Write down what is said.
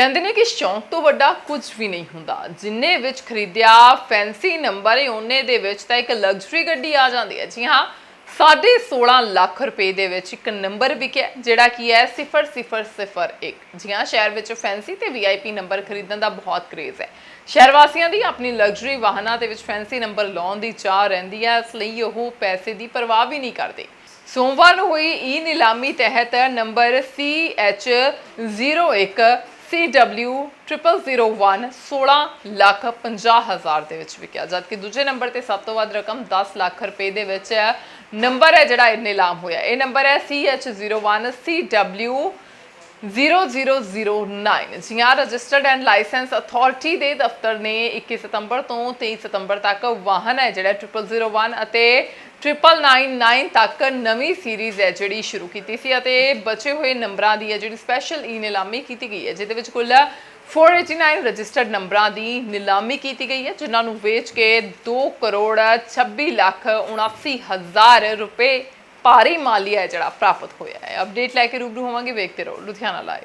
ਕਹਿੰਦੇ ਨੇ ਕਿ ਸ਼ੌਂਕ ਤੋਂ ਵੱਡਾ ਕੁਝ ਵੀ ਨਹੀਂ ਹੁੰਦਾ। ਜਿੰਨੇ ਵਿੱਚ ਖਰੀਦਿਆ ਫੈਂਸੀ ਨੰਬਰ ਹੈ ਉਹਨੇ ਦੇ ਵਿੱਚ ਤਾਂ ਇੱਕ ਲਗਜ਼ਰੀ ਗੱਡੀ ਆ ਜਾਂਦੀ ਹੈ। ਜੀ ਹਾਂ 16.5 ਲੱਖ ਰੁਪਏ ਦੇ ਵਿੱਚ ਇੱਕ ਨੰਬਰ ਵਿਕਿਆ, ਜਿਹੜਾ ਕੀ ਹੈ 0001 ਜੀ ਹਾਂ, ਸ਼ਹਿਰ ਵਿੱਚ ਫੈਂਸੀ ਤੇ ਵੀਆਈਪੀ ਨੰਬਰ ਖਰੀਦਣ ਦਾ ਬਹੁਤ ਕਰੇਜ ਹੈ। ਸ਼ਹਿਰ ਵਾਸੀਆਂ ਦੀ ਆਪਣੀ ਲਗਜ਼ਰੀ ਵਾਹਨਾਂ ਦੇ ਵਿੱਚ ਫੈਂਸੀ ਨੰਬਰ ਲਾਉਣ ਦੀ ਚਾਹ ਰਹਿੰਦੀ ਹੈ, ਇਸ ਲਈ ਉਹ ਪੈਸੇ ਦੀ ਪਰਵਾਹ ਵੀ ਨਹੀਂ ਕਰਦੇ। ਸੋਮਵਾਰ ਨੂੰ ਹੋਈ ਈ ਨਿਲਾਮੀ ਤਹਿਤ ਨੰਬਰ CH01 CW 0001 16 ਲੱਖ 50 ਹਜ਼ਾਰ ਦੇ ਵਿੱਚ ਵਿਕਿਆ। ਜਦਕਿ ਦੂਜੇ ਨੰਬਰ ਤੇ ਸਭ ਤੋਂ ਵੱਧ ਰਕਮ 10 ਲੱਖ ਰੁਪਏ ਦੇ ਵਿੱਚ ਹੈ। ਨੰਬਰ ਹੈ ਜਿਹੜਾ ਇਹ ਨਿਲਾਮ ਹੋਇਆ। ਇਹ ਨੰਬਰ ਹੈ CH01 CW 0009 ਜੀ ਹਾਂ ਰਜਿਸਟਰਡ ਐਂਡ ਲਾਇਸੈਂਸ ਅਥਾਰਟੀ ਦੇ ਦਫ਼ਤਰ ਨੇ 21 ਸਤੰਬਰ ਤੋਂ 23 ਸਤੰਬਰ ਤੱਕ ਵਾਹਨ ਹੈ, ਜਿਹੜਾ 0001 ਅਤੇ 9999 ਤੱਕ ਨਵੀਂ ਸੀਰੀਜ਼ ਹੈ, ਜਿਹੜੀ ਸ਼ੁਰੂ ਕੀਤੀ ਸੀ ਅਤੇ ਬਚੇ ਹੋਏ ਨੰਬਰਾਂ ਦੀ ਹੈ, ਜਿਹੜੀ ਸਪੈਸ਼ਲ ਈ e ਨਿਲਾਮੀ ਕੀਤੀ ਗਈ ਹੈ, ਜਿਹਦੇ ਵਿੱਚ ਕੁੱਲ 489 ਰਜਿਸਟਰਡ ਨੰਬਰਾਂ ਦੀ ਨਿਲਾਮੀ ਕੀਤੀ ਗਈ ਹੈ, ਜਿਨ੍ਹਾਂ ਨੂੰ ਵੇਚ ਕੇ 2 ਕਰੋੜ 26 ਲੱਖ 79 ਹਜ਼ਾਰ ਰੁਪਏ ਭਾਰੀ ਮਾਲੀਆ ਹੈ ਜਿਹੜਾ ਪ੍ਰਾਪਤ ਹੋਇਆ ਹੈ। ਅਪਡੇਟ ਲੈ ਕੇ ਰੂਬਰੂ ਹੋਵਾਂਗੇ, ਵੇਖਦੇ ਰਹੋ। ਲੁਧਿਆਣਾ ਲਾਈਵ